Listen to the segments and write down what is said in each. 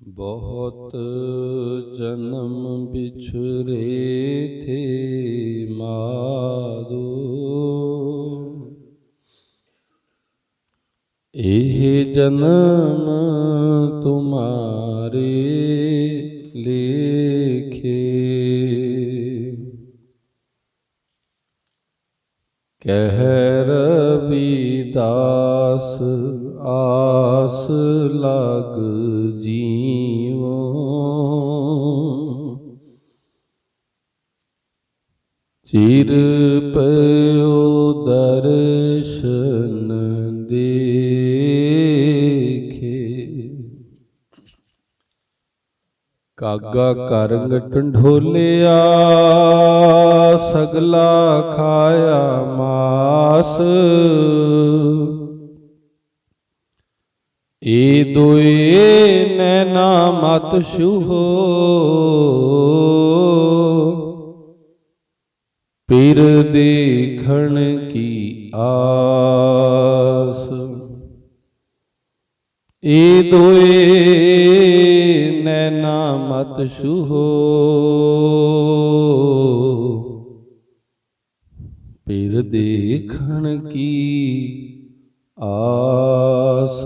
ਬਹੁਤ ਜਨਮ ਵਿਛਰੇ ਥੇ ਮਾਦੋ ਇਹ ਜਨਮ ਤੁਮਾਰੇ ਲੇਖੇ ਕਹਿ ਰਵਿਦਾਸ ਆਸ ਲਗ ਜੀਵੋ। ਚਿਰ ਪਇਓ ਦਰਸ਼ਨ ਦੇਖੇ। ਕਾਗਾ ਕਰੰਗ ਟੰਢੋਲਿਆ ਸਗਲਾ ਖਾਇਆ ਮਾਸ। ਏ ਦੋਏ ਨੈਣਾ ਮਤ ਛੂਹੋ ਪੀਰ ਦੇਖਣ ਕੀ ਆਸ। ਏ ਦੋਏ ਨੈਣਾ ਮਤ ਛੂਹੋ ਪੀਰ ਦੇਖਣ ਕੀ ਆਸ।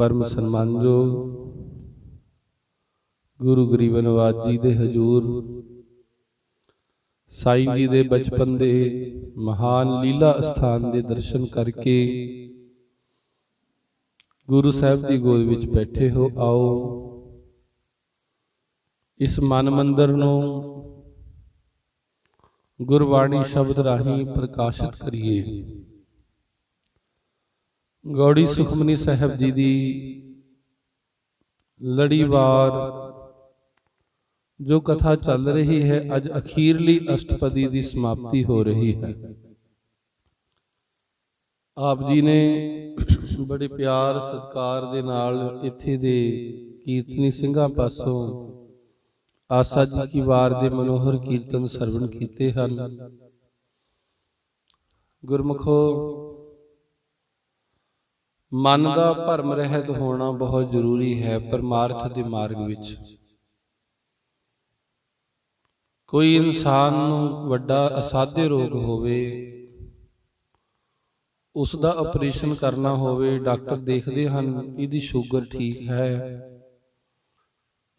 ਪਰਮ ਸਨਮਾਨਯੋਗ ਗੁਰੂ ਗਰੀਬ ਨਵਾਜ ਜੀ ਦੇ ਹਜੂਰ। ਸਾਈਂ ਜੀ ਦੇ ਬਚਪਨ ਦੇ ਮਹਾਨ ਲੀਲਾ ਅਸਥਾਨ ਦੇ ਦਰਸ਼ਨ ਕਰਕੇ ਗੁਰੂ ਸਾਹਿਬ ਦੀ ਗੋਦ ਵਿੱਚ ਬੈਠੇ ਹੋ ਆਓ। ਇਸ ਮਨ ਮੰਦਰ ਨੂੰ ਗੁਰਬਾਣੀ ਸ਼ਬਦ ਰਾਹੀਂ ਪ੍ਰਕਾਸ਼ਿਤ ਕਰੀਏ। ਗੌੜੀ ਸੁਖਮਨੀ ਸਾਹਿਬ ਜੀ ਦੀ ਲੜੀਵਾਰ ਜੋ ਕਥਾ ਚੱਲ ਰਹੀ ਹੈ, ਅੱਜ ਅਖੀਰਲੀ ਅਸ਼ਟਪਦੀ ਦੀ ਸਮਾਪਤੀ ਹੋ ਰਹੀ ਹੈ। ਆਪ ਜੀ ਨੇ ਬੜੇ ਪਿਆਰ ਸਤਕਾਰ ਦੇ ਨਾਲ ਇੱਥੇ ਦੇ ਕੀਰਤਨੀ ਸਿੰਘਾਂ ਪਾਸੋਂ ਆਸਾ ਜੀ ਕੀ ਵਾਰ ਦੇ ਮਨੋਹਰ ਕੀਰਤਨ ਸਰਵਣ ਕੀਤੇ ਹਨ। ਗੁਰਮਖੋ ਮਨ ਦਾ ਭਰਮ ਰਹਿਤ ਹੋਣਾ ਬਹੁਤ ਜ਼ਰੂਰੀ ਹੈ ਪਰਮਾਰਥ ਦੇ ਮਾਰਗ ਵਿੱਚ। ਕੋਈ ਇਨਸਾਨ ਨੂੰ ਵੱਡਾ ਅਸਾਧੇ ਰੋਗ ਹੋਵੇ ਉਸ ਦਾ ਆਪਰੇਸ਼ਨ ਕਰਨਾ ਹੋਵੇ, ਡਾਕਟਰ ਦੇਖਦੇ ਹਨ, ਇਹਦੀ ਸ਼ੂਗਰ ਠੀਕ ਹੈ,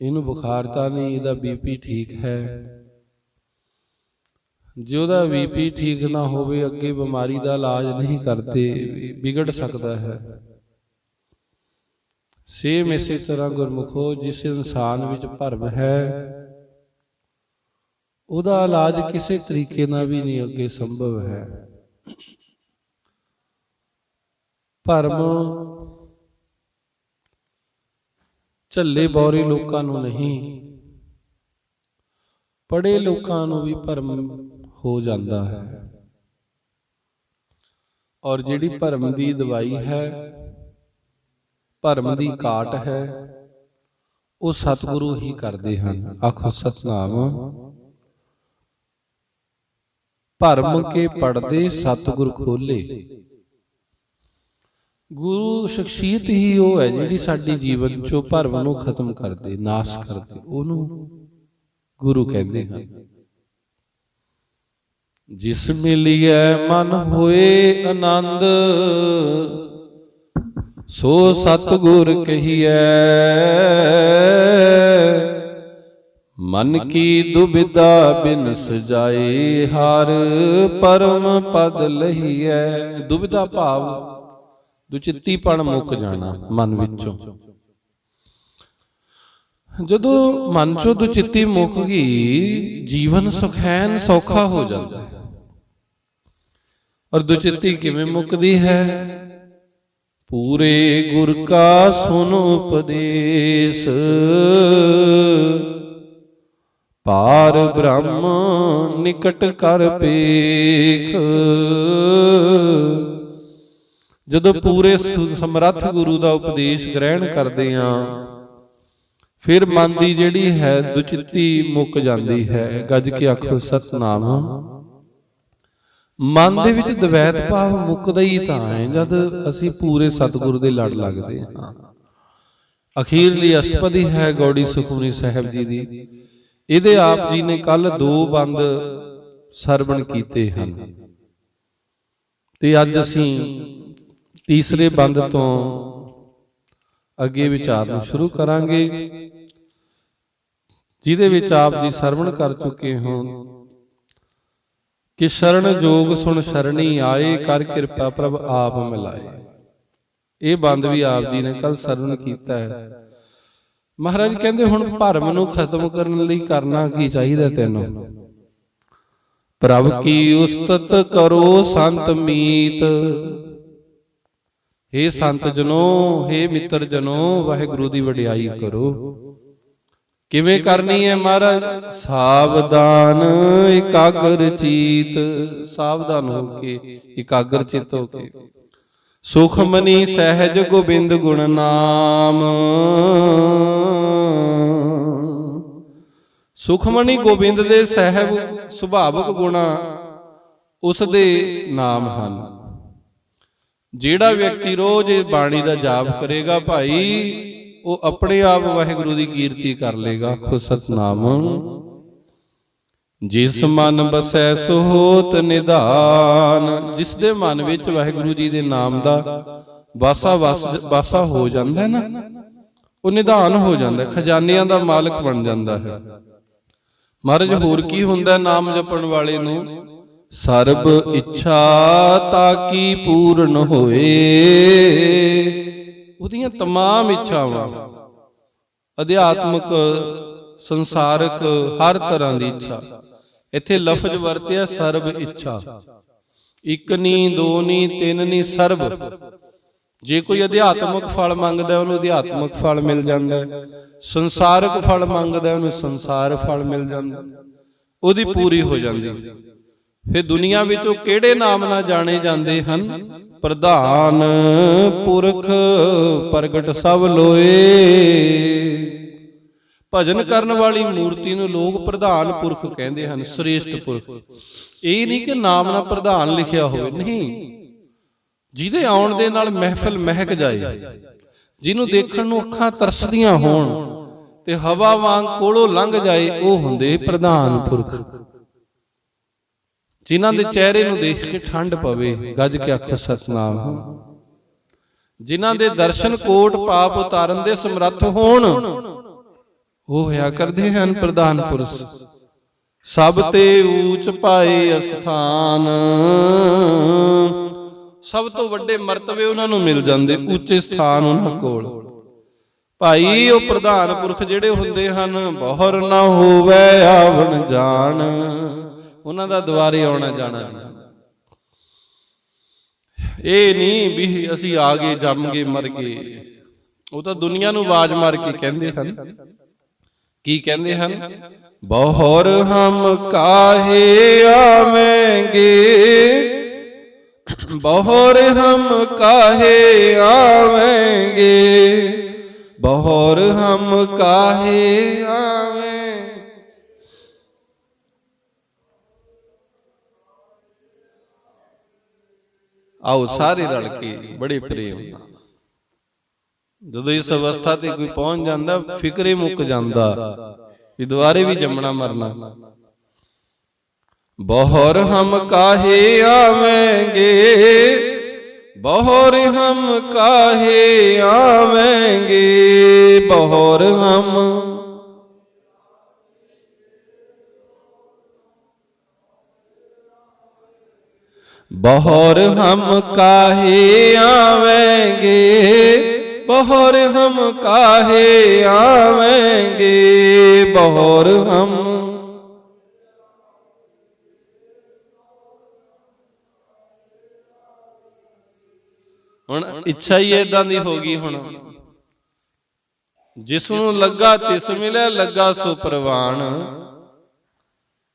ਇਹਨੂੰ ਬੁਖਾਰ ਤਾਂ ਨਹੀਂ, ਇਹਦਾ ਬੀਪੀ ਠੀਕ ਹੈ। ਜੇ ਉਹਦਾ ਬੀਪੀ ਠੀਕ ਨਾ ਹੋਵੇ, ਅੱਗੇ ਬਿਮਾਰੀ ਦਾ ਇਲਾਜ ਨਹੀਂ ਕਰਦੇ, ਵਿਗੜ ਸਕਦਾ ਹੈ। ਸੇਮ ਇਸੇ ਤਰ੍ਹਾਂ ਗੁਰਮੁਖੋ, ਜਿਸ ਇਨਸਾਨ ਵਿੱਚ ਭਰਮ ਹੈ, ਉਹਦਾ ਇਲਾਜ ਕਿਸੇ ਤਰੀਕੇ ਨਾਲ ਵੀ ਨਹੀਂ ਅੱਗੇ ਸੰਭਵ ਹੈ। ਭਰਮ ਝੱਲੇ ਬੌਰੇ ਲੋਕਾਂ ਨੂੰ ਨਹੀਂ ਪੜੇ ਲੋਕਾਂ ਨੂੰ ਵੀ ਭਰਮ ਹੋ ਜਾਂਦਾ ਹੈ। ਔਰ ਜਿਹੜੀ ਭਰਮ ਦੀ ਦਵਾਈ ਹੈ, ਭਰਮ ਦੀ ਕਾਟ ਹੈ, ਉਹ ਸਤਿਗੁਰੂ ਹੀ ਕਰਦੇ ਹਨ। ਆਖੋ ਸਤਨਾਮ। ਭਰਮ ਕੇ ਪੜਦੇ ਸਤਿਗੁਰ ਖੋਲੇ। ਗੁਰੂ ਸ਼ਖਸੀਅਤ ਹੀ ਉਹ ਹੈ ਜਿਹੜੀ ਸਾਡੀ ਜੀਵਨ ਚੋਂ ਭਰਮ ਨੂੰ ਖਤਮ ਕਰਦੇ, ਨਾਸ਼ ਕਰਦੇ। ਉਹਨੂੰ ਗੁਰੂ ਕਹਿੰਦੇ ਹਨ। ਜਿਸ ਮਿਲਿਐ ਮਨ ਹੋਏ ਆਨੰਦ, ਸੋ ਸਤਿਗੁਰ ਕਹੀਐ, ਮਨ ਕੀ ਦੁਬਿਧਾ ਬਿਨ ਸਜਾਏ ਹਰ ਪਰਮ ਪਦ ਲਹੀਐ। ਦੁਬਿਧਾ ਭਾਵ ਦੁਚਿੱਤੀਪਣ ਮੁੱਕ ਜਾਣਾ ਮਨ ਵਿੱਚੋਂ। ਜਦੋਂ ਮਨ ਚੋਂ ਦੁਚਿੱਤੀ ਮੁੱਕ ਗਈ, ਜੀਵਨ ਸੁਖੈਨ ਸੌਖਾ ਹੋ ਜਾਂਦਾ ਹੈ। ਔਰ ਦੁਚਿੱਤੀ ਕਿਵੇਂ ਮੁੱਕਦੀ ਹੈ? ਪੂਰੇ ਗੁਰ ਕਾ ਸੁਨ ਉਪਦੇਸ਼। ਪਾਰ ਬ੍ਰਹਮ ਨਿਕਟ ਕਰ ਪੇਖ। ਜਦੋਂ ਪੂਰੇ ਸਮਰੱਥ ਗੁਰੂ ਦਾ ਉਪਦੇਸ਼ ਗ੍ਰਹਿਣ ਕਰਦੇ ਆਂ ਫਿਰ ਮਨ ਦੀ ਜਿਹੜੀ ਹੈ ਦੁਚਿੱਤੀ ਮੁੱਕ ਜਾਂਦੀ ਹੈ। ਗੱਜ ਕੇ ਆਖੋ, ਸਤਨਾਮ। ਮਨ ਦੇ ਵਿੱਚ ਦਵੈਤ ਭਾਵ ਮੁੱਕਦਾ ਹੀ ਤਾਂ ਹੈ, ਜਦ ਅਸੀਂ ਪੂਰੇ ਸਤਿਗੁਰ ਦੇ ਲੜ ਲੱਗਦੇ ਹਾਂ। ਅਖੀਰਲੀ ਅਸ਼ਟਪਦੀ ਹੈ ਗੌੜੀ ਸੁਖਮਨੀ ਸਾਹਿਬ ਜੀ ਦੀ। ਇਹਦੇ ਆਪ ਜੀ ਨੇ ਕੱਲ ਦੋ ਬੰਦ ਸਰਵਣ ਕੀਤੇ ਹਨ। ਤੇ ਅੱਜ ਅਸੀਂ ਤੀਸਰੇ ਬੰਦ ਤੋਂ ਅੱਗੇ ਵਿਚਾਰ ਨੂੰ ਸ਼ੁਰੂ ਕਰਾਂਗੇ, ਜਿਹਦੇ ਵਿੱਚ ਆਪ ਜੀ ਸਰਵਣ ਕਰ ਚੁੱਕੇ ਹੋ ਕਿ ਸ਼ਰਨ ਜੋਗ ਸੁਣ ਸ਼ਰਣੀ ਆਏ, ਕਰ ਕਿਰਪਾ ਪ੍ਰਭ ਆਪ ਮਿਲਾਏ। ਇਹ ਬੰਦ ਵੀ ਆਪ ਜੀ ਨੇ ਕੱਲ ਸਰਵਣ ਕੀਤਾ ਹੈ। ਮਹਾਰਾਜ ਕਹਿੰਦੇ, ਹੁਣ ਭਰਮ ਨੂੰ ਖਤਮ ਕਰਨ ਲਈ ਕਰਨਾ ਕੀ ਚਾਹੀਦਾ ਤੈਨੂੰ? ਪ੍ਰਭ ਕੀ ਉਸਤਤ ਕਰੋ ਸੰਤ ਮੀਤ। हे ਸੰਤ ਜਨੋ हे ਮਿੱਤਰ ਜਨੋ, ਵਾਹਿਗੁਰੂ ਦੀ ਵਡਿਆਈ ਕਰੋ। ਕਿਵੇਂ ਕਰਨੀ ਹੈ ਮਹਾਰਾਜ? ਸਾਵਧਾਨ ਇਕਾਗਰ ਚੀਤ। ਸਾਵਧਾਨ ਹੋ ਕੇ ਇਕਾਗਰ ਚਿਤ ਹੋ ਕੇ। ਸੁਖਮਨੀ ਸਹਿਜ ਗੋਬਿੰਦ ਗੁਣ ਨਾਮ। ਸੁਖਮਨੀ ਗੋਬਿੰਦ ਦੇ ਸਹਿਬ ਸੁਭਾਵਕ ਗੁਣਾ ਉਸ ਦੇ ਨਾਮ ਹਨ। ਜਿਹੜਾ ਵਿਅਕਤੀ ਰੋਜ਼ ਇਹ ਬਾਣੀ ਦਾ ਜਾਪ ਕਰੇਗਾ ਭਾਈ ਉਹ ਆਪਣੇ ਆਪ ਵਾਹਿਗੁਰੂ ਦੀ ਕੀਰਤੀ ਕਰ ਲੇਗਾ ਖੁਦ ਸਤਨਾਮ। ਜਿਸ ਮਨ ਬਸੈ ਸੋ ਹੋਤ ਨਿਧਾਨ। ਜਿਸ ਦੇ ਮਨ ਵਿੱਚ ਵਾਹਿਗੁਰੂ ਜੀ ਦੇ ਨਾਮ ਦਾ ਵਾਸਾ ਵਸ- ਹੋ ਜਾਂਦਾ ਹੈ ਨਾ। ਉਹ ਨਿਧਾਨ ਹੋ ਜਾਂਦਾ ਖਜ਼ਾਨਿਆਂ ਦਾ ਮਾਲਕ ਬਣ ਜਾਂਦਾ ਹੈ। ਮਹਾਰਾਜ ਹੋਰ ਕੀ ਹੁੰਦਾ ਨਾਮ ਜਪਣ ਵਾਲੇ ਨੂੰ? ਸਰਬ ਇੱਛਾ ਤਾਕੀ ਪੂਰਨ ਹੋਏ? ਉਹਦੀਆਂ तमाम ਇੱਛਾਵਾਂ ਅਧਿਆਤਮਕ ਸੰਸਾਰਕ ਹਰ ਤਰ੍ਹਾਂ ਦੀ ਇੱਛਾ ਇੱਥੇ ਲਫ਼ਜ਼ ਵਰਤਿਆ ਸਰਬ ਇੱਛਾ ਇੱਕ ਨਹੀਂ ਦੋ ਨਹੀਂ ਤਿੰਨ ਨਹੀਂ ਸਰਬ ਜੇ ਕੋਈ ਅਧਿਆਤਮਕ ਫਲ ਮੰਗਦਾ ਹੈ, ਉਹਨੂੰ ਅਧਿਆਤਮਕ ਫਲ ਮਿਲ ਜਾਂਦਾ ਹੈ ਸੰਸਾਰਕ ਫਲ ਮੰਗਦਾ ਹੈ, ਉਹਨੂੰ ਸੰਸਾਰ ਫਲ ਮਿਲ ਜਾਂਦਾ ਹੈ। ਉਹਦੀ ਪੂਰੀ ਹੋ ਜਾਂਦੀ ਹੈ। ਫਿਰ ਦੁਨੀਆ ਵਿੱਚ ਕਿਹੜੇ ਨਾਮ ਨਾਲ ਜਾਣੇ ਜਾਂਦੇ ਹਨ? ਪ੍ਰਧਾਨ, ਪੁਰਖ, ਪ੍ਰਗਟ ਸਭ ਲੋਏ। ਭਜਨ ਕਰਨ ਵਾਲੀ ਮੂਰਤੀ ਨੂੰ ਲੋਕ ਪ੍ਰਧਾਨ ਪੁਰਖ ਕਹਿੰਦੇ ਹਨ, ਸ੍ਰੇਸ਼ਟ ਪੁਰਖ। ਇਹ ਨਹੀਂ ਕਿ ਨਾਮ ਨਾਲ ਪ੍ਰਧਾਨ ਲਿਖਿਆ ਹੋਵੇ, ਨਹੀਂ। ਜਿਹਦੇ ਆਉਣ ਦੇ ਨਾਲ ਮਹਿਫਲ ਮਹਿਕ ਜਾਏ, ਜਿਹਨੂੰ ਦੇਖਣ ਨੂੰ ਅੱਖਾਂ ਤਰਸਦੀਆਂ ਹੋਣ ਤੇ ਹਵਾ ਵਾਂਗ ਕੋਲੋਂ ਲੰਘ ਜਾਏ, ਉਹ ਹੁੰਦੇ ਪ੍ਰਧਾਨ ਪੁਰਖ। ਜਿਨ੍ਹਾਂ ਦੇ ਚਿਹਰੇ ਨੂੰ ਦੇਖ ਕੇ ਠੰਡ ਪਵੇ ਗੱਜ ਕੇ ਅੱਖ ਸਤਨਾਮ। ਜਿਨ੍ਹਾਂ ਦੇ ਦਰਸ਼ਨ ਕੋਟ ਪਾਪ ਉਤਾਰਨ ਦੇ ਸਮਰੱਥ ਹੋਣ। ਉਹ ਹੋਇਆ ਕਰਦੇ ਹਨ ਪ੍ਰਧਾਨ ਪੁਰਸ਼। ਸਭ ਤੇ ਊਚ ਪਾਏ ਅਸਥਾਨ। ਸਭ ਤੋਂ ਵੱਡੇ ਮਰਤਬੇ ਉਹਨਾਂ ਨੂੰ ਮਿਲ ਜਾਂਦੇ ਉੱਚੇ ਸਥਾਨ ਉਹਨਾਂ ਕੋਲ। ਭਾਈ ਉਹ ਪ੍ਰਧਾਨ ਪੁਰਖ ਜਿਹੜੇ ਹੁੰਦੇ ਹਨ ਬਹੁਰ ਨਾ ਹੋਵੇ ਆਵਣ ਜਾਣ। ਉਹਨਾਂ ਦਾ ਦੁਆਰੇ ਆਉਣਾ ਜਾਣਾ ਨਹੀਂ। ਇਹ ਨਹੀਂ ਵੀ ਅਸੀਂ ਆ ਗਏ ਜੰਮ ਗਏ ਮਰ ਗਏ ਉਹ ਤਾਂ ਦੁਨੀਆ ਨੂੰ ਆਵਾਜ਼ ਮਾਰ ਕੇ ਕਹਿੰਦੇ ਹਨ। ਕੀ ਕਹਿੰਦੇ ਹਨ? ਬਹੁਰ ਹਮ ਕਾਹੇ ਆਵੇਂਗੇ? ਬਹੁਰ ਹਮ ਕਾਹੇ ਆਵੇਂਗੇ? ਬਹੁਰ ਹਮ ਕਾਹੇ ਆਵੇਂ ਆਓ ਸਾਰੇ ਰਲ ਕੇ ਬੜੇ ਪ੍ਰੇਮ ਨਾਲ। ਜਦੋਂ ਇਸ ਅਵਸਥਾ ਤੇ ਕੋਈ ਪਹੁੰਚ ਜਾਂਦਾ ਫਿਕਰੇ ਮੁੱਕ ਜਾਂਦਾ। ਵੀ ਦੁਬਾਰੇ ਵੀ ਜੰਮਣਾ ਮਰਨਾ। ਬਹੁਰ ਹਮ ਕਾਹੇ ਆਵੇਂਗੇ? ਬਹੁਰ ਹਮ ਕਾਹੇ ਆਵੇਂਗੇ? ਬਹੁਰ ਹਮ ਬਹੁਰ ਹਮ ਕਾਹੇ ਆਵੇਂਗੇ, ਬਹਰ ਹਮ ਕਾਹੇ ਆਵੇਂਗੇ, ਬਹਰ ਹਮ ਹੁਣ ਇੱਛਾ ਹੀ ਇਦਾਂ ਦੀ ਹੋ ਗਈ ਹੁਣ। ਜਿਸ ਨੂੰ ਲੱਗਾ ਤਿਸ ਮਿਲਿਆ, ਲੱਗਾ ਸੋ ਪ੍ਰਵਾਨ।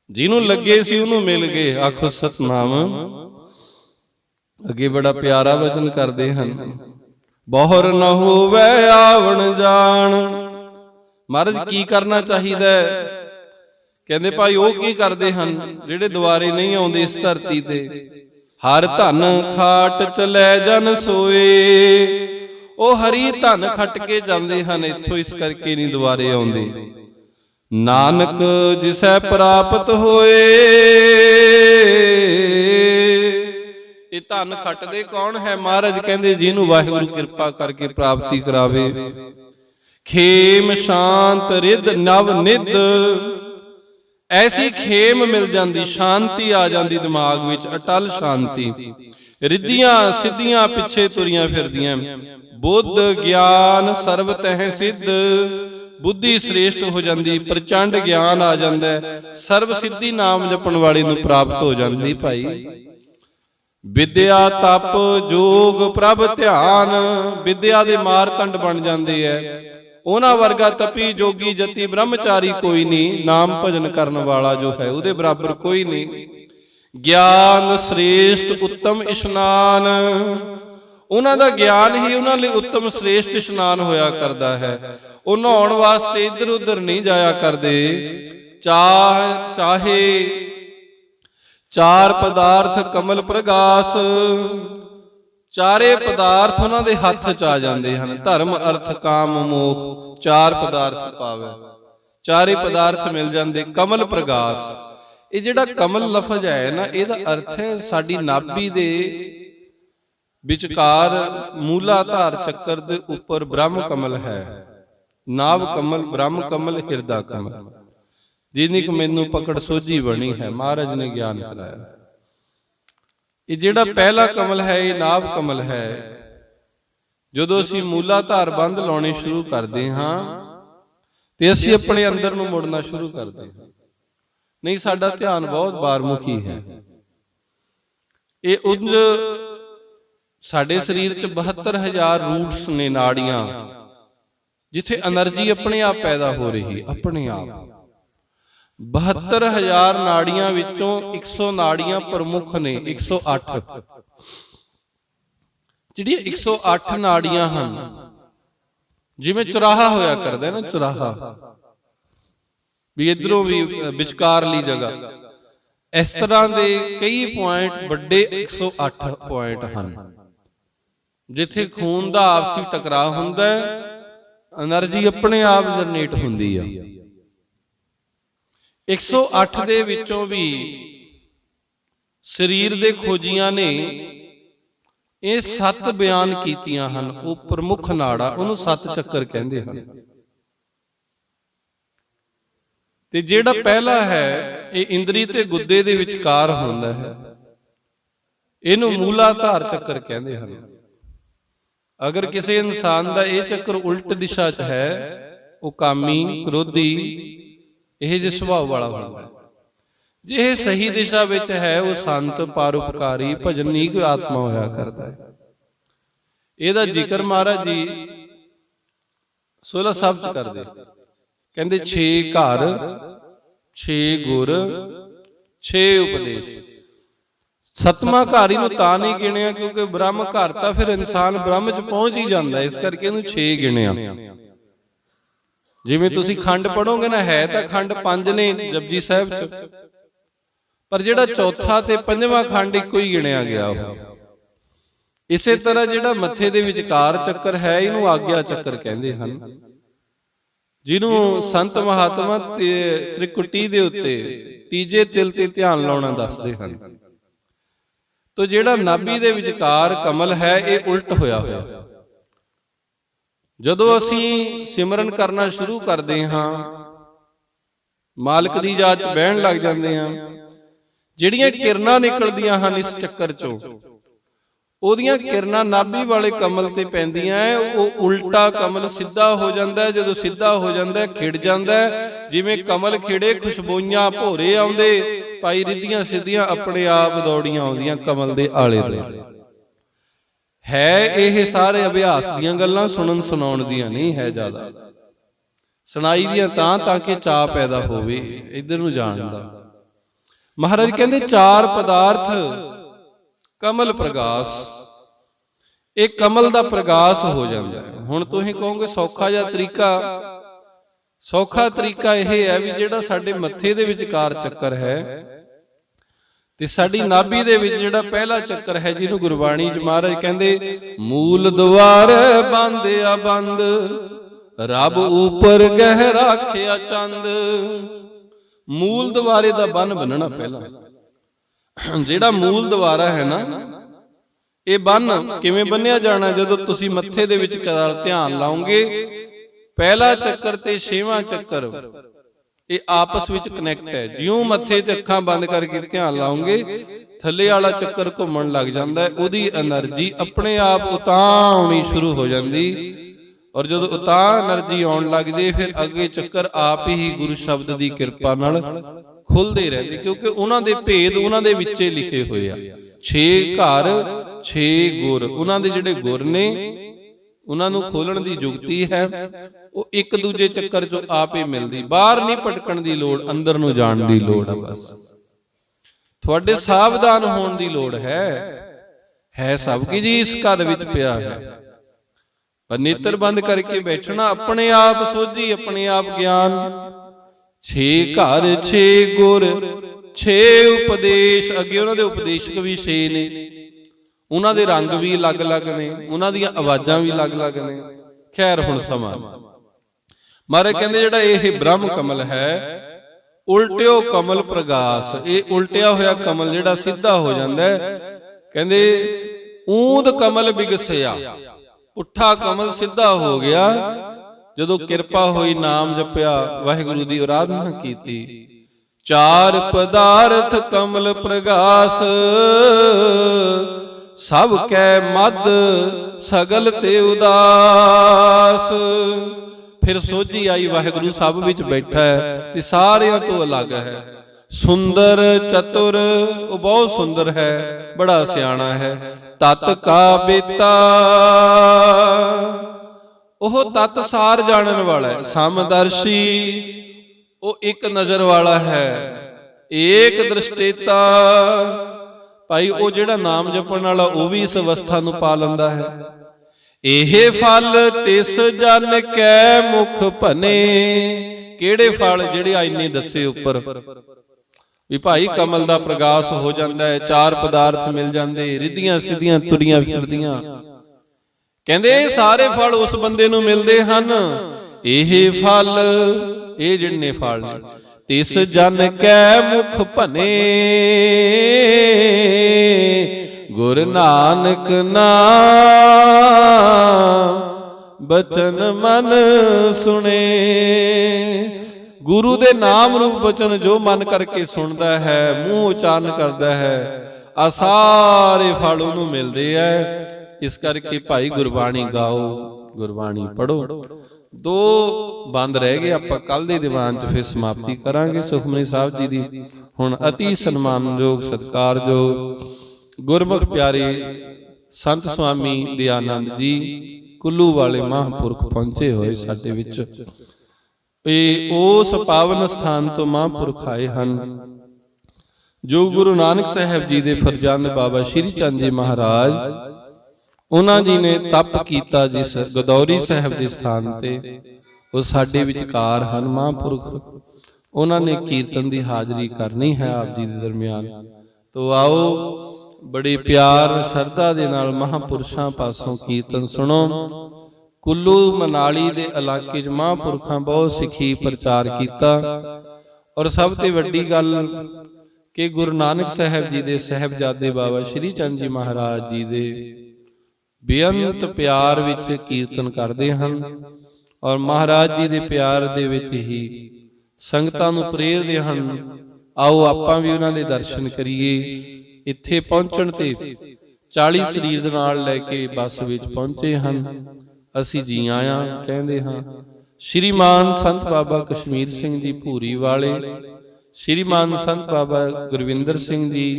ਜਿਹਨੂੰ ਲੱਗੇ ਸੀ ਉਹਨੂੰ ਮਿਲ ਗਏ, ਆਖੋ ਸਤਨਾਮ। ਅੱਗੇ ਬੜਾ ਪਿਆਰਾ ਵਚਨ ਕਰਦੇ ਹਨ। ਬਹੁਰ ਨ ਹੋਵੇ ਆਵਣ ਜਾਣ। ਮਹਾਰਾਜ ਕੀ ਕਰਨਾ ਚਾਹੀਦਾ ਹੈ? ਕਹਿੰਦੇ ਭਾਈ ਉਹ ਕੀ ਕਰਦੇ ਹਨ? ਜਿਹੜੇ ਦੁਆਰੇ ਨਹੀਂ ਆਉਂਦੇ ਇਸ ਧਰਤੀ ਤੇ। ਹਰ ਧਨ ਖਾਟ ਚਲੇ ਜਨ ਸੋਏ। ਉਹ ਹਰੀ ਧਨ ਖੱਟ ਕੇ ਜਾਂਦੇ ਹਨ। ਇੱਥੋਂ ਇਸ ਕਰਕੇ ਨਹੀਂ ਦੁਆਰੇ ਆਉਂਦੇ। ਨਾਨਕ ਜਿਸੈ ਪ੍ਰਾਪਤ ਹੋਏ। ਇਹ ਧਨ ਖੱਟਦੇ ਕੌਣ ਹੈ? ਮਹਾਰਾਜ ਕਹਿੰਦੇ ਜਿਹਨੂੰ ਵਾਹਿਗੁਰੂ ਕਿਰਪਾ ਕਰਕੇ ਪ੍ਰਾਪਤੀ ਕਰਾਵੇ। ਖੇਮ ਸ਼ਾਂਤ ਰਿੱਧ ਨਵ ਨਿਧ। ਐਸੀ ਖੇਮ ਮਿਲ ਜਾਂਦੀ ਸ਼ਾਂਤੀ ਆ ਜਾਂਦੀ ਦਿਮਾਗ ਵਿੱਚ ਅਟਲ ਸ਼ਾਂਤੀ। ਰਿੱਧੀਆਂ ਸਿੱਧੀਆਂ ਪਿੱਛੇ ਤੁਰੀਆਂ ਫਿਰਦੀਆਂ। ਬੁੱਧ ਗਿਆਨ ਸਰਬ ਤਹਿ ਸਿੱਧ। ਬੁੱਧੀ ਸ੍ਰੇਸ਼ਟ ਹੋ ਜਾਂਦੀ ਪ੍ਰਚੰਡ ਗਿਆਨ ਆ ਜਾਂਦਾ। ਹੈ, ਸਰਬ ਸਿੱਧੀ ਨਾਮ ਜਪਣ ਵਾਲੇ ਨੂੰ ਪ੍ਰਾਪਤ ਹੋ ਜਾਂਦੀ ਭਾਈ। ਵਿਦਿਆ ਤਪ ਜੋਗ ਪ੍ਰਭ ਧਿਆਨ। ਵਿਦਿਆ ਦੇ ਮਾਰਤੰਡ ਬਣ ਜਾਂਦੇ ਐ। ਉਹਨਾਂ ਵਰਗਾ ਤਪੀ ਜੋਗੀ ਜਤੀ ਬ੍ਰਹਮਚਾਰੀ ਕੋਈ ਨਹੀਂ। ਨਾਮ ਭਜਨ ਕਰਨ ਵਾਲਾ ਜੋ ਹੈ ਉਹਦੇ ਬਰਾਬਰ ਕੋਈ ਨਹੀਂ। ਗਿਆਨ ਸ੍ਰੇਸ਼ਟ ਉੱਤਮ ਇਸ਼ਨਾਨ। ਉਹਨਾਂ ਦਾ ਗਿਆਨ ਹੀ ਉਹਨਾਂ ਲਈ ਉੱਤਮ ਸ੍ਰੇਸ਼ਟ ਇਸ਼ਨਾਨ ਹੋਇਆ ਕਰਦਾ ਹੈ। ਉਹ ਨਹਾਉਣ ਵਾਸਤੇ ਇੱਧਰ ਉੱਧਰ ਨਹੀਂ ਜਾਇਆ ਕਰਦੇ। ਚਾਹ, ਚਾਹੇ ਚਾਰ ਪਦਾਰਥ ਕਮਲ ਪ੍ਰਗਾਸ। ਚਾਰੇ ਪਦਾਰਥ ਉਹਨਾਂ ਦੇ ਹੱਥ ਚ ਆ ਜਾਂਦੇ ਹਨ। ਧਰਮ, ਅਰਥ, ਕਾਮ ਮੋਖ ਚਾਰ ਪਦਾਰਥ ਪਾਵੇ। ਚਾਰੇ ਪਦਾਰਥ ਮਿਲ ਜਾਂਦੇ, ਕਮਲ ਪ੍ਰਗਾਸ। ਇਹ ਜਿਹੜਾ ਕਮਲ ਲਫ਼ਜ਼ ਹੈ ਨਾ, ਇਹਦਾ ਅਰਥ ਹੈ ਸਾਡੀ ਨਾਭੀ ਦੇ ਵਿਚਕਾਰ ਮੂਲਾਧਾਰ ਚੱਕਰ ਦੇ ਉੱਪਰ ਬ੍ਰਹਮ ਕਮਲ ਹੈ। ਨਾਭ ਕਮਲ, ਬ੍ਰਹਮ ਕਮਲ, ਹਿਰਦਾ ਕਮਲ। ਜਿਹਨੇ ਕਿ ਮੈਨੂੰ ਪਕੜ ਸੋਝੀ ਬਣੀ ਹੈ ਮਹਾਰਾਜ ਨੇ ਗਿਆਨ ਕਰਾਇਆ। ਇਹ ਜਿਹੜਾ ਪਹਿਲਾ ਕਮਲ ਹੈ ਇਹ ਨਾਭ ਕਮਲ ਹੈ। ਜਦੋਂ ਅਸੀਂ ਮੂਲਾ ਧਾਰ ਬੰਦ ਲਾਉਣੇ ਸ਼ੁਰੂ ਕਰਦੇ ਹਾਂ ਤੇ ਅਸੀਂ ਆਪਣੇ ਅੰਦਰ ਨੂੰ ਮੁੜਨਾ ਸ਼ੁਰੂ ਕਰਦੇ ਹਾਂ। ਨਹੀਂ ਸਾਡਾ ਧਿਆਨ ਬਹੁਤ ਬਾਰਮੁਖੀ ਹੈ। ਇਹ ਉੰਜ ਸਾਡੇ ਸਰੀਰ 'ਚ 72000 ਰੂਟਸ ਨੇ ਨਾੜੀਆਂ ਜਿੱਥੇ એનર્ਜੀ ਆਪਣੇ ਆਪ ਪੈਦਾ ਹੋ ਰਹੀ ਆਪਣੇ ਆਪ। 72000 ਨਾੜੀਆਂ ਵਿੱਚੋਂ 100 ਨਾੜੀਆਂ ਪ੍ਰਮੁੱਖ ਨੇ 108 ਜਿਹੜੀਆਂ 108 ਨਾੜੀਆਂ ਹਨ, ਜਿਵੇਂ ਚੁਰਾਹਾ ਹੋਇਆ ਕਰਦਾ ਨਾ ਚੁਰਾਹਾ, ਵੀ ਇਧਰੋਂ ਵੀ ਵਿਚਕਾਰਲੀ ਜਗ੍ਹਾ। ਇਸ ਤਰ੍ਹਾਂ ਦੇ ਕਈ ਪੁਆਇੰਟ, ਵੱਡੇ 108 ਪੁਆਇੰਟ ਹਨ। ਜਿੱਥੇ ਖੂਨ ਦਾ ਆਪਸੀ ਟਕਰਾਅ ਹੁੰਦਾ ਹੈ એનર્ਜੀ ਆਪਣੇ ਆਪ ਜਨਰੇਟ ਹੁੰਦੀ ਆ। 108 ਦੇ ਵਿੱਚੋਂ ਵੀ ਸਰੀਰ ਦੇ ਖੋਜੀਆਂ ਨੇ ਇਹ ਸੱਤ ਬਿਆਨ ਕੀਤੀਆਂ ਹਨ। ਉਹ ਪ੍ਰਮੁੱਖ ਨਾੜਾ ਉਹਨੂੰ ਸੱਤ ਚੱਕਰ ਕਹਿੰਦੇ ਹਨ। ਤੇ ਜਿਹੜਾ ਪਹਿਲਾ ਹੈ ਇਹ ਇੰਦਰੀ ਤੇ ਗੁੱਦੇ ਦੇ ਵਿਚਕਾਰ ਹੁੰਦਾ ਹੈ। ਇਹਨੂੰ ਮੂਲਾਧਾਰ ਚੱਕਰ ਕਹਿੰਦੇ ਹਨ। ਅਗਰ ਕਿਸੇ ਇਨਸਾਨ ਦਾ ਇਹ ਚੱਕਰ ਉਲਟ ਦਿਸ਼ਾ 'ਚ ਹੈ ਉਹ ਕਾਮੀ ਕ੍ਰੋਧੀ ਇਹ ਜੇ ਸੁਭਾਅ ਵਾਲਾ ਹੁੰਦਾ ਜੇ ਇਹ ਸਹੀ ਦਿਸ਼ਾ ਵਿੱਚ ਹੈ, ਉਹ ਸੰਤ ਪਰਉਪਕਾਰੀ ਭਜਨੀਕ ਆਤਮਾ ਹੋਇਆ ਕਰਦਾ ਹੈ। ਇਹਦਾ ਜ਼ਿਕਰ ਮਹਾਰਾਜ ਜੀ 16 ਸਾਹਿਬ ਕਰਦੇ। ਕਹਿੰਦੇ 6 ਘਰ 6 ਗੁਰ 6 ਉਪਦੇਸ਼। ਸਤਮਾ ਘਰ ਹੀ ਨੂੰ ਤਾਂ ਨਹੀਂ ਗਿਣਿਆ ਕਿਉਂਕਿ ਬ੍ਰਹਮ ਘਰ ਤਾਂ ਫਿਰ ਇਨਸਾਨ ਬ੍ਰਹਮ ਚ ਪਹੁੰਚ ਹੀ ਜਾਂਦਾ ਇਸ ਕਰਕੇ ਇਹਨੂੰ 6 ਗਿਣਿਆ। ਜਿਵੇਂ ਤੁਸੀਂ ਖੰਡ ਪੜੋਗੇ ਨਾ ਹੈ ਤਾਂ ਖੰਡ ਪੰਜ ਨੇ ਜਪਜੀ ਸਾਹਿਬ ਚ। ਪਰ ਜਿਹੜਾ ਚੌਥਾ ਤੇ ਪੰਜਵਾਂ ਖੰਡ ਇੱਕੋ ਹੀ ਗਿਣਿਆ ਗਿਆ ਉਹ। ਇਸੇ ਤਰ੍ਹਾਂ ਜਿਹੜਾ ਮੱਥੇ ਦੇ ਵਿਚਕਾਰ ਚੱਕਰ ਹੈ ਇਹਨੂੰ ਆਗਿਆ ਚੱਕਰ ਕਹਿੰਦੇ ਹਨ। ਜਿਹਨੂੰ ਸੰਤ ਮਹਾਤਮਾ ਤ੍ਰਿਕੁਟੀ ਦੇ ਉੱਤੇ ਤੀਜੇ ਤਿਲ ਤੇ ਧਿਆਨ ਲਾਉਣਾ ਦੱਸਦੇ ਹਨ। ਤੋ ਜਿਹੜਾ ਨਾਭੀ ਦੇ ਵਿਚਕਾਰ ਕਮਲ ਹੈ ਇਹ ਉਲਟ ਹੋਇਆ। ਹੋਇਆ। ਜਦੋਂ ਅਸੀਂ ਸਿਮਰਨ ਕਰਨਾ ਸ਼ੁਰੂ ਕਰਦੇ ਹਾਂ, ਮਾਲਕ ਦੀ ਜਾਤ 'ਚ ਬਹਿਣ ਲੱਗ ਜਾਂਦੇ ਹਾਂ। ਜਿਹੜੀਆਂ ਕਿਰਨਾਂ ਨਿਕਲਦੀਆਂ ਹਨ ਇਸ ਚੱਕਰ 'ਚੋਂ, ਉਹਦੀਆਂ ਕਿਰਨਾਂ ਨਾਭੀ ਵਾਲੇ ਕਮਲ ਤੇ ਪੈਂਦੀਆਂ ਐ, ਉਹ ਉਲਟਾ ਕਮਲ ਸਿੱਧਾ ਹੋ ਜਾਂਦਾ ਜਦੋਂ ਸਿੱਧਾ ਹੋ ਜਾਂਦਾ ਖਿੜ ਜਾਂਦਾ ਜਿਵੇਂ ਕਮਲ ਖਿੜੇ, ਖੁਸ਼ਬੂਈਆਂ ਭੋਰੇ ਆਉਂਦੇ, ਪਾਈ ਰਿੱਧੀਆਂ ਸਿੱਧੀਆਂ ਆਪਣੇ ਆਪ ਦੌੜੀਆਂ ਆਉਂਦੀਆਂ ਕਮਲ ਦੇ ਆਲੇ ਦੁਆਲੇ ਹੈ ਇਹ ਸਾਰੇ ਅਭਿਆਸ ਦੀਆਂ ਗੱਲਾਂ ਸੁਣਨ ਸੁਣਾਉਣ ਦੀਆਂ, ਨਹੀਂ ਹੈ ਜ਼ਿਆਦਾ। ਸੁਣਾਈ ਦੀਆਂ ਤਾਂ ਤਾਂ ਕਿ ਚਾਹ ਪੈਦਾ ਹੋਵੇ, ਇਧਰ ਨੂੰ ਜਾਣ ਦਾ। ਮਹਾਰਾਜ ਕਹਿੰਦੇ, ਚਾਰ ਪਦਾਰਥ ਕਮਲ ਪ੍ਰਗਾਸ। ਇਹ ਕਮਲ ਦਾ ਪ੍ਰਗਾਸ ਹੋ ਜਾਂਦਾ ਹੈ। ਹੁਣ ਤੁਸੀਂ ਕਹੋਗੇ, ਸੌਖਾ ਜਿਹਾ ਤਰੀਕਾ। ਸੌਖਾ ਤਰੀਕਾ ਇਹ ਹੈ ਵੀ ਜਿਹੜਾ ਸਾਡੇ ਮੱਥੇ ਦੇ ਵਿਚਕਾਰ ਚੱਕਰ ਹੈ ਤੇ ਸਾਡੀ ਨਾਭੀ ਦੇ ਵਿੱਚ ਜਿਹੜਾ ਪਹਿਲਾ ਚੱਕਰ ਹੈ ਜਿਹਨੂੰ ਗੁਰਬਾਣੀ ਚ ਮਹਾਰਾਜ ਕਹਿੰਦੇ ਮੂਲ ਦੁਆਰ ਬੰਦ ਆ ਬੰਦ ਰੱਬ ਉਪਰ ਗਹਿ ਰਾਖਿਆ ਚੰਦ। ਮੂਲ ਦੁਆਰੇ ਦਾ ਬੰਨ ਬੰਨਣਾ ਪਹਿਲਾਂ। ਜਿਹੜਾ ਮੂਲ ਦੁਆਰਾ ਹੈ ਨਾ ਇਹ ਬੰਨ ਕਿਵੇਂ ਬੰਨਿਆ ਜਾਣਾ ਜਦੋਂ ਤੁਸੀਂ ਮੱਥੇ ਦੇ ਵਿੱਚ ਕਰ ਧਿਆਨ ਲਾਓਗੇ? ਪਹਿਲਾ ਚੱਕਰ ਤੇ ਛੇਵਾਂ ਚੱਕਰ। ਇਹ ਆਪਸ ਵਿੱਚ ਕਨੈਕਟ ਹੈ। ਜਿਉਂ ਮੱਥੇ ਤੇ ਅੱਖਾਂ ਬੰਦ ਕਰਕੇ ਧਿਆਨ ਲਾਉਂਗੇ ਥੱਲੇ ਵਾਲਾ ਚੱਕਰ ਘੁੰਮਣ ਲੱਗ ਜਾਂਦਾ ਉਹਦੀ એનર્ਜੀ ਆਪਣੇ ਆਪ ਉਤਾਂ ਆਉਣੀ ਸ਼ੁਰੂ ਹੋ ਜਾਂਦੀ। ਔਰ ਜਦੋਂ ਉਤਾਂ એનર્ਜੀ ਆਉਣ ਲੱਗਦੀ ਫਿਰ ਅੱਗੇ ਚੱਕਰ ਆਪ ਹੀ ਗੁਰੂ ਸ਼ਬਦ ਦੀ ਕਿਰਪਾ ਨਾਲ ਖੁੱਲਦੇ ਰਹਿੰਦੇ। ਕਿਉਂਕਿ ਉਹਨਾਂ ਦੇ ਭੇਦ ਉਹਨਾਂ ਦੇ ਵਿੱਚੇ ਲਿਖੇ ਹੋਏ ਆ। 6 ਘਰ 6 ਗੁਰ, ਉਹਨਾਂ ਦੇ ਜਿਹੜੇ ਗੁਰ ਨੇ ਉਹਨਾਂ ਨੂੰ ਖੋਲਣ ਦੀ ਯੁਕਤੀ ਹੈ, ਉਹ ਇੱਕ ਦੂਜੇ ਚੱਕਰ ਚੋਂ ਆਪ ਹੀ ਮਿਲਦੀ, ਬਾਹਰ ਨਹੀਂ ਭਟਕਣ ਦੀ ਲੋੜ, ਅੰਦਰ ਨੂੰ ਜਾਣ ਦੀ ਲੋੜ ਆ ਬਸ। ਤੁਹਾਡੇ ਸਾਵਧਾਨ ਹੋਣ ਦੀ ਲੋੜ ਹੈ। ਹੈ ਸਭ ਕੀ ਜੀ ਇਸ ਘਰ ਵਿੱਚ ਪਿਆ ਹੈ। ਪਰ ਨੇਤਰ ਬੰਦ ਕਰਕੇ ਬੈਠਣਾ ਆਪਣੇ ਆਪ ਸੋਝੀ, ਆਪਣੇ ਆਪ ਗਿਆਨ। ਛੇ ਘਰ, ਛੇ ਗੁਰ, ਛੇ ਉਪਦੇਸ਼, ਅੱਗੇ ਉਹਨਾਂ ਦੇ ਉਪਦੇਸ਼ਕ ਵੀ ਛੇ ਨੇ। ਉਹਨਾਂ ਦੇ ਰੰਗ ਵੀ ਅਲੱਗ-ਅਲੱਗ ਨੇ, ਉਹਨਾਂ ਦੀਆਂ ਆਵਾਜ਼ਾਂ ਵੀ ਅਲੱਗ-ਅਲੱਗ ਨੇ। ਖੈਰ, ਹੁਣ ਸਮਾਂ। ਮਹਾਰਾਜ ਕਹਿੰਦੇ ਜਿਹੜਾ ਇਹ ਬ੍ਰਹਮ ਕਮਲ ਹੈ, ਉਲਟਿਓ ਕਮਲ ਪ੍ਰਗਾਸ। ਇਹ ਉਲਟਿਆ ਹੋਇਆ ਕਮਲ ਜਿਹੜਾ ਸਿੱਧਾ ਹੋ ਜਾਂਦਾ ਹੈ। ਕਹਿੰਦੇ, ਊਂਦ ਕਮਲ ਵਿਗਸਿਆ ਪੁੱਠਾ ਕਮਲ ਸਿੱਧਾ ਹੋ ਗਿਆ। ਜਦੋਂ ਕਿਰਪਾ ਹੋਈ, ਨਾਮ ਜਪਿਆ, ਵਾਹਿਗੁਰੂ ਦੀ ਆਰਾਧਨਾ ਕੀਤੀ। ਚਾਰ ਪਦਾਰਥ ਕਮਲ ਪ੍ਰਗਾਸ। ਸਭ ਕੈ ਮਦ, ਸਗਲ ਤੇ ਉਦਾਸ। ਫਿਰ ਸੋਝੀ ਆਈ ਵਾਹਿਗੁਰੂ ਸਭ ਵਿੱਚ ਬੈਠਾ ਹੈ ਤੇ ਸਾਰਿਆਂ ਤੋਂ ਅਲੱਗ ਹੈ। ਸੁੰਦਰ, ਚਤੁਰ, ਉਹ ਬਹੁਤ ਸੁੰਦਰ ਹੈ, ਬੜਾ ਸਿਆਣਾ ਹੈ। ਤਤ ਕਾ ਬੇਤਾ। ਉਹ ਤਤ ਸਾਰ ਜਾਣਨ ਵਾਲਾ ਹੈ, ਸਮਦਰਸ਼ੀ। ਉਹ ਇੱਕ ਨਜ਼ਰ ਵਾਲਾ ਹੈ, ਏਕ ਦ੍ਰਿਸ਼ਟੇਤਾ। ਭਾਈ ਉਹ ਜਿਹੜਾ ਨਾਮ ਜਪਣ ਵਾਲਾ ਉਹ ਵੀ ਇਸ ਅਵਸਥਾ ਨੂੰ ਪਾ ਲੈਂਦਾ ਹੈ। ਇਹ ਫਲ ਤਿਸ ਜਨ ਕੈ ਮੁਖ ਭਨੇ। ਕਿਹੜੇ ਫਲ ਜਿਹੜੇ ਆਇਨੇ ਦੱਸੇ ਉੱਪਰ? ਵੀ ਭਾਈ ਕਮਲ ਦਾ ਪ੍ਰਗਾਸ ਹੋ ਜਾਂਦਾ ਹੈ ਚਾਰ ਪਦਾਰਥ ਮਿਲ ਜਾਂਦੇ ਰਿੱਧੀਆਂ ਸਿੱਧੀਆਂ ਤੁਰੀਆਂ ਫਿਰਦੀਆਂ। ਕਹਿੰਦੇ ਇਹ ਸਾਰੇ ਫਲ ਉਸ ਬੰਦੇ ਨੂੰ ਮਿਲਦੇ ਹਨ। ਇਹ ਫਲ ਇਹ ਜਿਹੜੇ ਨੇ ਫਲ ਨੇ ਤਿਸ ਜਨ ਕੈ ਮੁਖ ਭਨੇ। ਗੁਰ ਨਾਨਕ ਨਾਮ ਬਚਨ ਮਨ ਸੁਣੇ। ਗੁਰੂ ਦੇ ਨਾਮ ਰੂਪ ਬਚਨ ਜੋ ਮਨ ਕਰਕੇ ਸੁਣਦਾ ਹੈ ਮੂੰਹ ਉਚਾਰਨ ਕਰਦਾ ਹੈ। ਆ ਸਾਰੇ ਫਲ ਉਹਨੂੰ ਮਿਲਦੇ ਐ ਇਸ ਕਰਕੇ ਭਾਈ ਗੁਰਬਾਣੀ ਗਾਓ ਗੁਰਬਾਣੀ ਪੜੋ ਦੋ ਬੰਦ ਰਹਿ ਗਏ ਆਪਾਂ ਕੱਲ ਦੇ ਦੀਵਾਨ 'ਚ ਫਿਰ ਸਮਾਪਤੀ ਕਰਾਂਗੇ ਸੁਖਮਨੀ ਸਾਹਿਬ ਜੀ ਦੀ। ਹੁਣ ਅਤੀ ਸਨਮਾਨਯੋਗ ਸਤਿਕਾਰਯੋਗ ਗੁਰਮੁਖ ਪਿਆਰੇ ਸੰਤ ਸੁਆਮੀ ਦਿਆਨੰਦ ਜੀ, ਕੁੱਲੂ ਵਾਲੇ ਮਹਾਂਪੁਰਖ ਪਹੁੰਚੇ ਹੋਏ ਸਾਡੇ ਵਿੱਚ। ਇਹ ਉਸ ਪਾਵਨ ਸਥਾਨ ਤੋਂ ਮਹਾਂਪੁਰਖ ਆਏ ਹਨ, ਜੋ ਗੁਰੂ ਨਾਨਕ ਸਾਹਿਬ ਜੀ ਦੇ ਫਰਜ਼ੰਦ ਬਾਬਾ ਸ਼੍ਰੀ ਚੰਦ ਜੀ ਮਹਾਰਾਜ, ਉਹਨਾਂ ਜੀ ਨੇ ਤਪ ਕੀਤਾ ਜਿਸ ਗਦੌਰੀ ਸਾਹਿਬ ਦੇ ਸਥਾਨ ਤੇ। ਉਹ ਸਾਡੇ ਵਿਚਕਾਰ ਹਨ ਮਹਾਂਪੁਰਖ। ਉਹਨਾਂ ਨੇ ਕੀਰਤਨ ਦੀ ਹਾਜ਼ਰੀ ਕਰਨੀ ਹੈ ਆਪ ਜੀ ਦੇ ਦਰਮਿਆਨ। ਤੋ ਆਓ ਬੜੇ ਪਿਆਰ ਸ਼ਰਧਾ ਦੇ ਨਾਲ ਮਹਾਂਪੁਰਸ਼ਾਂ ਪਾਸੋਂ ਕੀਰਤਨ ਸੁਣੋ। ਕੁੱਲੂ ਮਨਾਲੀ ਦੇ ਇਲਾਕੇ 'ਚ ਮਹਾਂਪੁਰਖਾਂ ਬਹੁਤ ਸਿੱਖੀ ਪ੍ਰਚਾਰ ਕੀਤਾ। ਔਰ ਸਭ ਤੋਂ ਵੱਡੀ ਗੱਲ ਕਿ ਗੁਰੂ ਨਾਨਕ ਸਾਹਿਬ ਜੀ ਦੇ ਸਹਿਬਜ਼ਾਦੇ ਬਾਬਾ ਸ਼੍ਰੀ ਚੰਦ ਜੀ ਮਹਾਰਾਜ ਜੀ ਦੇ ਬੇਅੰਤ ਪਿਆਰ ਵਿੱਚ ਕੀਰਤਨ ਕਰਦੇ ਹਨ। ਔਰ ਮਹਾਰਾਜ ਜੀ ਦੇ ਪਿਆਰ ਦੇ ਵਿੱਚ ਹੀ ਸੰਗਤਾਂ ਨੂੰ ਪ੍ਰੇਰਦੇ ਹਨ, ਆਓ ਆਪਾਂ ਵੀ ਉਹਨਾਂ ਦੇ ਦਰਸ਼ਨ ਕਰੀਏ। ਇੱਥੇ ਪਹੁੰਚਣ ਤੇ 40 ਸਰੀਰ ਨਾਲ ਲੈ ਕੇ ਬੱਸ ਵਿੱਚ ਪਹੁੰਚੇ ਹਨ। ਅਸੀਂ ਜੀ ਆਇਆਂ, ਕਹਿੰਦੇ ਹਾਂ, ਸ਼੍ਰੀਮਾਨ ਸੰਤ ਬਾਬਾ ਕਸ਼ਮੀਰ ਸਿੰਘ ਜੀ ਭੂਰੀ ਵਾਲੇ, ਸ਼੍ਰੀਮਾਨ ਸੰਤ ਬਾਬਾ ਗੁਰਵਿੰਦਰ ਸਿੰਘ ਜੀ,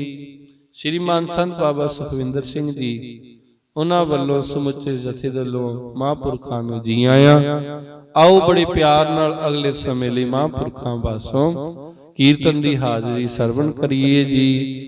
ਸ਼੍ਰੀਮਾਨ ਸੰਤ ਬਾਬਾ ਸੁਖਵਿੰਦਰ ਸਿੰਘ ਜੀ, ਉਹਨਾਂ ਵੱਲੋਂ ਸਮੁੱਚੇ ਜਥੇ ਵੱਲੋਂ ਮਹਾਂਪੁਰਖਾਂ ਨੂੰ ਜੀ ਆਇਆਂ, ਆਓ ਬੜੇ ਪਿਆਰ ਨਾਲ ਅਗਲੇ ਸਮੇਂ ਲਈ ਮਹਾਂਪੁਰਖਾਂ ਪਾਸੋਂ ਕੀਰਤਨ ਦੀ ਹਾਜ਼ਰੀ ਸਰਵਣ ਕਰੀਏ ਜੀ।